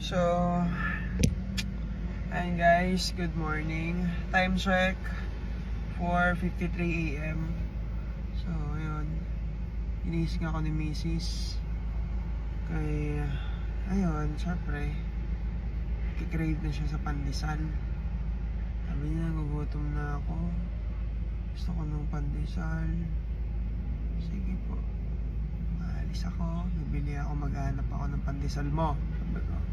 So, ayun guys, good morning. Time check, 4.53 a.m. So, ayun. Inising ako ni Mrs. Kay, ayun, syempre, kikrave na siya sa pandesal. Sabi niya, gugutom na ako. Gusto ko ng pandesal. Sige po. Maalis ako. Bibili ako. Maghanap ako ng pandesal mo. Sabi ko.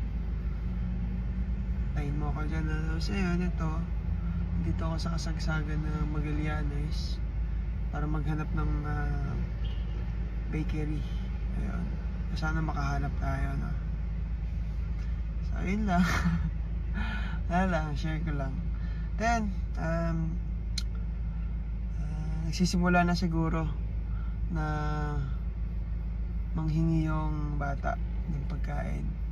Tayin mo ako dyan. Ano? Kasi yun, ito. Dito ako sa kasagsagan ng Magallanes para maghanap ng ah, bakery. Ayun. Sana makahanap tayo, no? So, ayun lang. Wala lang, share ko lang. Then, um, ah, nagsisimula na siguro na manghingi yung bata ng pagkain.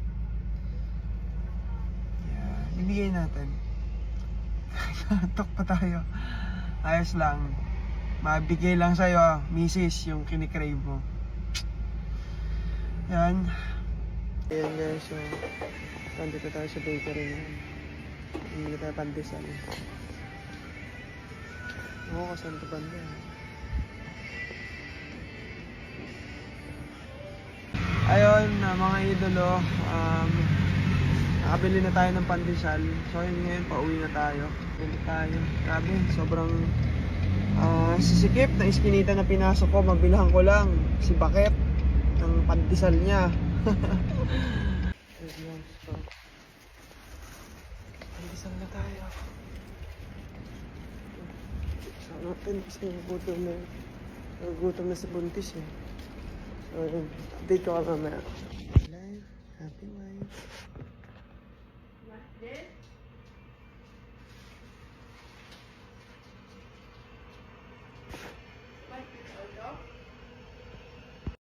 Ibigay natin. Tok pa tayo. Ayos lang. Mabigay lang sa'yo, misis, yung kinikrave mo. Yan. Ayan guys, so, nandito tayo sa bakery na. Hindi tayo pandesal. Oo, kasan ito banda. Ayun, mga idolo, um, nakabili na tayo ng pandesal. So, yun ngayon, pauwi na tayo. Uwi tayo. Grabe, sobrang ah, sisikip na iskinita na pinasok ko. Mabilahan ko lang si Bakit ng pandesal niya. Pandesal na tayo. Sa natin kasi nagugutom na nagugutom na si Buntis eh. So, yun. Update ko ka mamaya.